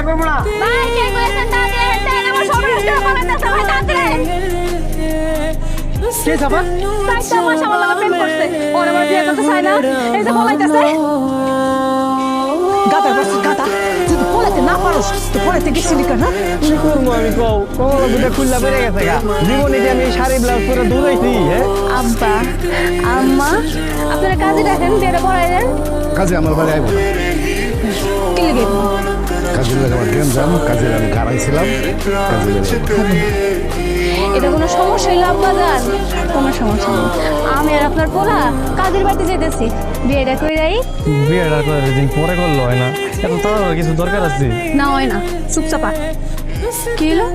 বিয়ে করব না। ভাই কে কইছেন তা দিয়ে দেন আমার সর্বনাশ করে পালাইতেছে ভাই তাড়াতাড়ি কে সাবা চারটা মাস আমার লগে প্রেম করছে। ওর আমার বিয়ে করতে চায় না। এই যে পলাইতেছে গাদা বাস গাদা। তুই তো পলাতে না পারোস তো পলাতে গেছিলি কেন কি করব আমি কও? কমলা দুটা খুললা বেড়ে গেছে গা। জীবনে যে আমি শাড়ি ব্লাউজ পরে দৌড়াইছি হ্যাঁ আব্বা আম্মা আপনারা কাজে দেখেন বিয়েটা পড়াই দেন কাজে আমার বাড়ি আইব কি লাগে? আমার আমি এটা কোনো সমস্যা হইলে আব্বা কোনো সমস্যা নেই। আমি আর আপনার পোলা কাজের বাড়িতে যেতেছি। বিয়েটা করে বিয়েটা করে দিন পরে করল হয় না। এত তাড়াতাড়ি কিছু দরকার আছে। না হয় না। চুপচাপ আয়। কি হলো?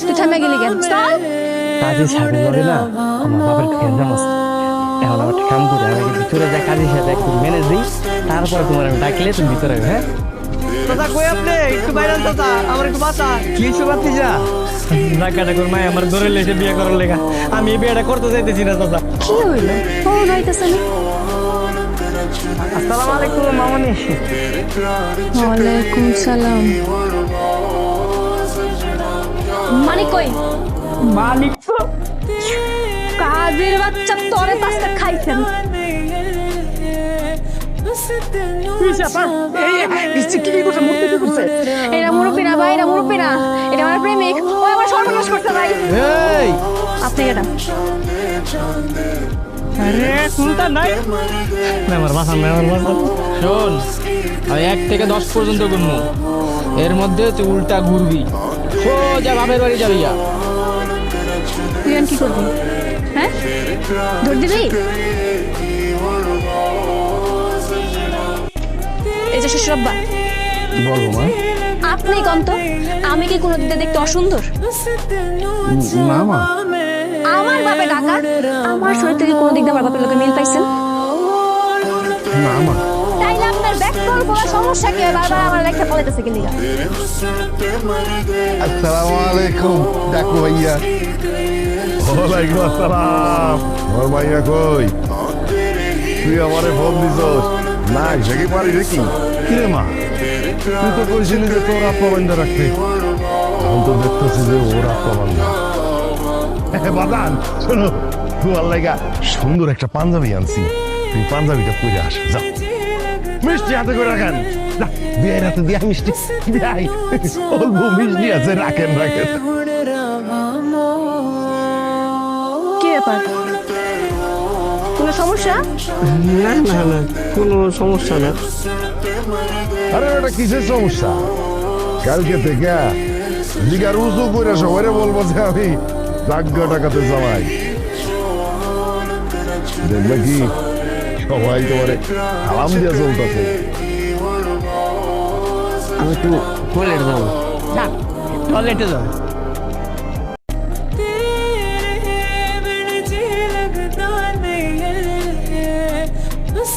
তুই থামে গেলি কেন? চল। কাজে ছাড়ে লড়ে না আমার বাবার খেয়াল জানোস এখন আমার কাম করে আমি ভিতরে যা কাজের সাথে একটু ম্যানেজ দিই। তারপরে তোমার আমি ডাকলে তুমি ভিতরে হ্যাঁ? দাদা কই আপনি? একটু বাইরে দাদা। আমার একটু বাঁচা কি ইস্যু যা? ডাকা ডাকুর মায় আমার ধরে লেসে বিয়ে করার লেগা। আমি এই বিয়েটা করতে চাইতেছি না দাদা। কি হইল? ফোন হইতেছে না আসসালামু আলাইকুম মামনি। ওয়ালাইকুম সালাম। মানিক কই? মালিক তো কাজের বাচ্চা তরে পাঁচটা খাইছেন। এরা মুরব্বী না ভাই এরা মুরব্বী না। এটা আমার প্রেমিক। ও আমার সর্বনাশ করতে ভাই। আপনি এটা। আরে সুলতান নাই। আমার বাসা না আমার বাসা শোন আমি এক থেকে দশ পর্যন্ত গুনবো এর মধ্যে তুই উল্টা ঘুরবি। সোজা বাপের বাড়ি যাবি। তুই কি করবি? হ্যাঁ? ধর দিবি এই যে শ্বশুরব্বা বলব মা আপনি কন্ত আমি কি কোনো দিকে দেখতে অসুন্দর? না মা। আমার বাপে ডাকা আমার শরীর থেকে কোনো দিক আমার বাপের লোকে মিল পাইছেন? না মা। তাইলে আপনার ব্যাক কল বলা সমস্যা কি বারবার আমার লেখা পড়াইতেছে কি লিগা? আসসালামু আলাইকুম ডাকু ভাইয়া। ওয়ালাইকুম আসসালাম। ওর ভাইয়া কই? তুই আমারে ফোন দিছস। না এসে কি পারি নাকি? কিরে মা? তুই তো কইছিলি যে তোর বান্ধা রাখতে এখন তো দেখতেছি যে ওর বান্ধা। বাদান শোনো তোমার লাগা সুন্দর একটা পাঞ্জাবি আনছি। তুই পাঞ্জাবিটা পরে আস যাও মিষ্টি হাতে করে রাখেন। বিয়ের হাতে দিয়া মিষ্টি বিয়াই। অল্প মিষ্টি আছে রাখেন রাখেন। কি ব্যাপার? কোনো সমস্যা? না না না কোনো সমস্যা না। আরে ওটা কিসের সমস্যা? কালকে থেকে জিগার উঁচু করে সবাই বলব যে আমি ভাগ্য টাকাতে জামাই। দেখবে কি? সবাই তোমারে আলাম দিয়ে চলতেছে। আমি একটু টয়লেটে যাব। টয়লেটে যাব।